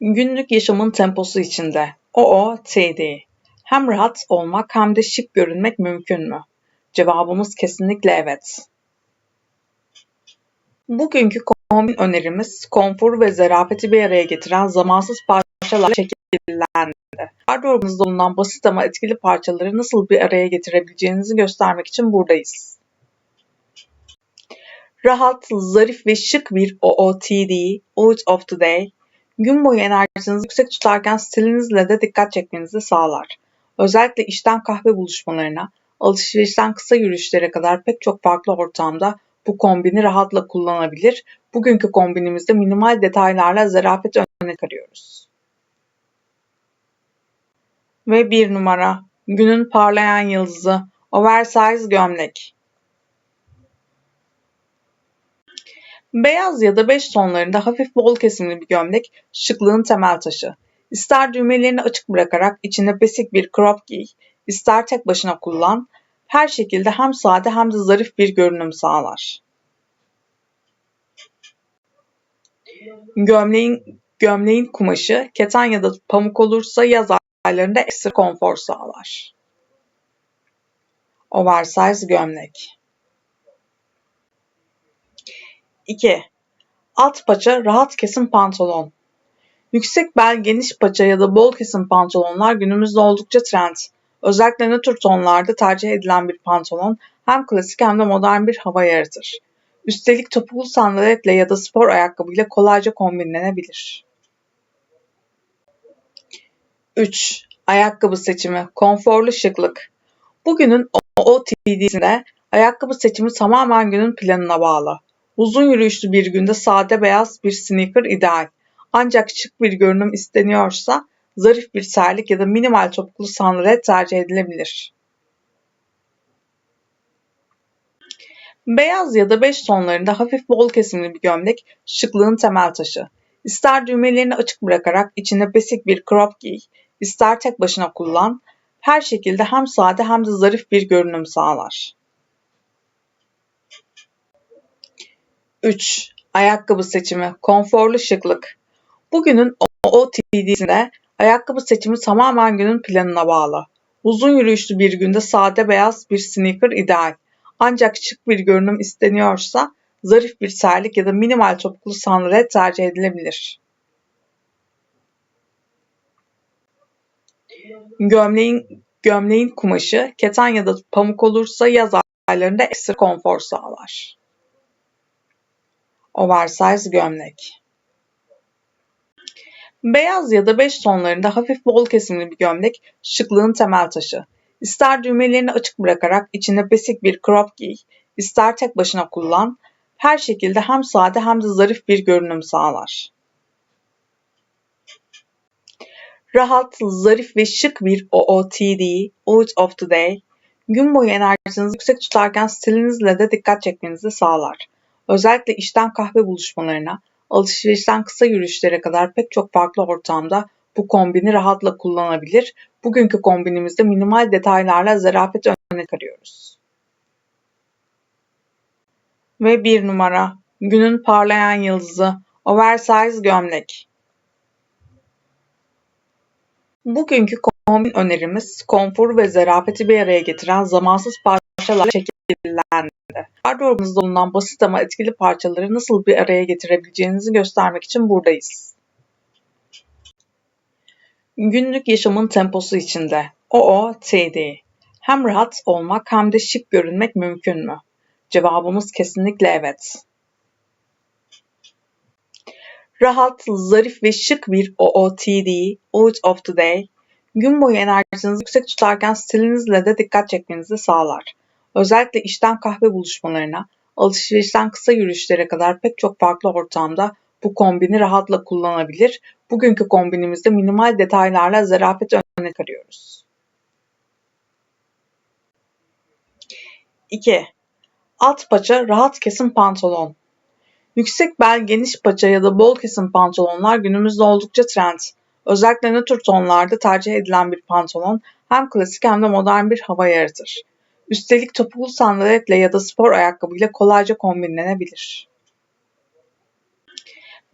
Günlük yaşamın temposu içinde OOTD. Hem rahat olmak hem de şık görünmek mümkün mü? Cevabımız kesinlikle evet. Bugünkü kombin önerimiz konfor ve zarafeti bir araya getiren zamansız parçalarla şekillendi. Gardırobunuzda bulunan basit ama etkili parçaları nasıl bir araya getirebileceğinizi göstermek için buradayız. Rahat, zarif ve şık bir OOTD, Out of the Day, gün boyu enerjinizi yüksek tutarken stilinizle de dikkat çekmenizi sağlar. Özellikle işten kahve buluşmalarına, alışverişten kısa yürüyüşlere kadar pek çok farklı ortamda bu kombini rahatla kullanabilir. Bugünkü kombinimizde minimal detaylarla zarafet öne çıkarıyoruz. Ve bir numara, günün parlayan yıldızı, oversize gömlek. Beyaz ya da beş tonlarında hafif bol kesimli bir gömlek şıklığın temel taşı. İster düğmelerini açık bırakarak içine besik bir crop giy, ister tek başına kullan, her şekilde hem sade hem de zarif bir görünüm sağlar. Gömleğin, gömleğin kumaşı keten ya da pamuk olursa yaz aylarında ekstra konfor sağlar. Oversize gömlek. 2. Alt paça rahat kesim pantolon. Yüksek bel, geniş paça ya da bol kesim pantolonlar günümüzde oldukça trend. Özellikle nötr tonlarda tercih edilen bir pantolon hem klasik hem de modern bir hava yaratır. Üstelik topuklu sandaletle ya da spor ayakkabıyla kolayca kombinlenebilir. 3. Ayakkabı seçimi, konforlu şıklık. Bugünün OOTD'sinde ayakkabı seçimi tamamen günün planına bağlı. Uzun yürüyüşlü bir günde sade beyaz bir sneaker ideal. Ancak şık bir görünüm isteniyorsa zarif bir terlik ya da minimal topuklu sandalet tercih edilebilir. Beyaz ya da beş tonlarında hafif bol kesimli bir gömlek şıklığın temel taşı. İster düğmelerini açık bırakarak içine besik bir crop giy, ister tek başına kullan, her şekilde hem sade hem de zarif bir görünüm sağlar. 3. Ayakkabı seçimi, konforlu şıklık. Bugünün OOTD'sinde ayakkabı seçimi tamamen günün planına bağlı. Uzun yürüyüşlü bir günde sade beyaz bir sneaker ideal. Ancak şık bir görünüm isteniyorsa zarif bir terlik ya da minimal topuklu sandalet tercih edilebilir. Gömleğin, gömleğin kumaşı keten ya da pamuk olursa yaz aylarında ekstra konfor sağlar. Oversize gömlek. Beyaz ya da beş tonlarında hafif bol kesimli bir gömlek şıklığın temel taşı. İster düğmelerini açık bırakarak içine besik bir crop giy, ister tek başına kullan, her şekilde hem sade hem de zarif bir görünüm sağlar. Rahat, zarif ve şık bir OOTD, Out of the Day, gün boyu enerjinizi yüksek tutarken stilinizle de dikkat çekmenizi sağlar. Özellikle işten kahve buluşmalarına, alışverişten kısa yürüyüşlere kadar pek çok farklı ortamda bu kombini rahatla kullanabilir. Bugünkü kombinimizde minimal detaylarla zarafet öne çıkarıyoruz. Ve bir numara, günün parlayan yıldızı, oversize gömlek. Bugünkü kombin önerimiz konfor ve zarafeti bir araya getiren zamansız parçalarla şekillendi. Gardırobunuzda bulunan basit ama etkili parçaları nasıl bir araya getirebileceğinizi göstermek için buradayız. Günlük yaşamın temposu içinde OOTD. Hem rahat olmak hem de şık görünmek mümkün mü? Cevabımız kesinlikle evet. Rahat, zarif ve şık bir OOTD, Out of the Day, gün boyu enerjinizi yüksek tutarken stilinizle de dikkat çekmenizi sağlar. Özellikle işten kahve buluşmalarına, alışverişten kısa yürüyüşlere kadar pek çok farklı ortamda bu kombini rahatla kullanabilir. Bugünkü kombinimizde minimal detaylarla zarafet öne çıkarıyoruz. 2. Alt paça rahat kesim pantolon. Yüksek bel, geniş paça ya da bol kesim pantolonlar günümüzde oldukça trend. Özellikle nötr tonlarda tercih edilen bir pantolon hem klasik hem de modern bir hava yaratır. Üstelik topuklu sandaletle ya da spor ayakkabıyla kolayca kombinlenebilir.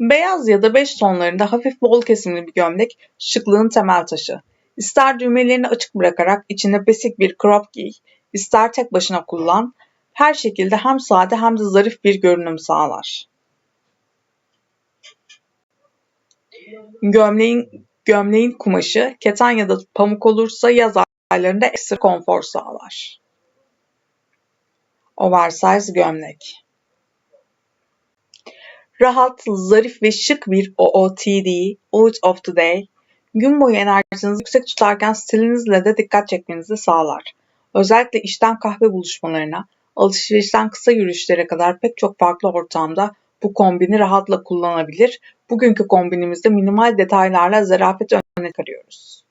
Beyaz ya da beş tonlarında hafif bol kesimli bir gömlek şıklığın temel taşı. İster düğmelerini açık bırakarak içine besik bir crop giy, ister tek başına kullan, her şekilde hem sade hem de zarif bir görünüm sağlar. Gömleğin, gömleğin kumaşı keten ya da pamuk olursa yaz aylarında ekstra konfor sağlar. Oversize gömlek. Rahat, zarif ve şık bir OOTD, Out of the Day, gün boyu enerjinizi yüksek tutarken stilinizle de dikkat çekmenizi sağlar. Özellikle işten kahve buluşmalarına, alışverişten kısa yürüyüşlere kadar pek çok farklı ortamda bu kombini rahatla kullanabilir. Bugünkü kombinimizde minimal detaylarla zarafet öne çıkarıyoruz.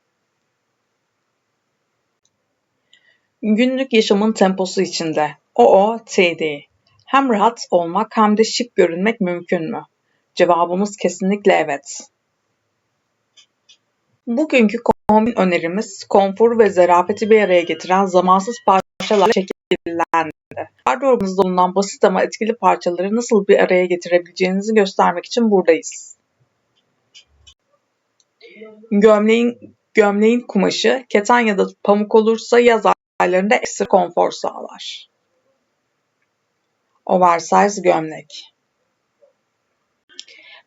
Günlük yaşamın temposu içinde OOTD hem rahat olmak hem de şık görünmek mümkün mü? Cevabımız kesinlikle evet. Bugünkü kombin önerimiz konfor ve zarafeti bir araya getiren zamansız parçalarla şekillendi. Gardırobunuzda bulunan basit ama etkili parçaları nasıl bir araya getirebileceğinizi göstermek için buradayız. Gömleğin, gömleğin kumaşı keten ya da pamuk olursa yaz aylarında ekstra konfor sağlar. Oversize gömlek.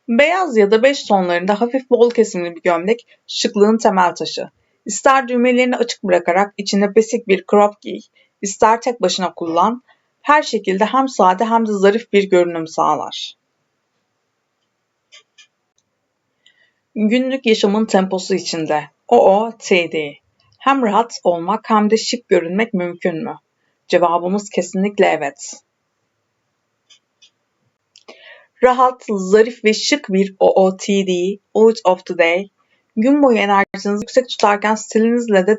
Beyaz ya da beş tonlarında hafif bol kesimli bir gömlek şıklığın temel taşı. İster düğmelerini açık bırakarak içine besik bir crop giy, ister tek başına kullan, her şekilde hem sade hem de zarif bir görünüm sağlar. Günlük yaşamın temposu içinde OOTD hem rahat olmak hem de şık görünmek mümkün mü? Cevabımız kesinlikle evet. Rahat, zarif ve şık bir OOTD, Out of the Day, gün boyu enerjinizi yüksek tutarken stilinizle de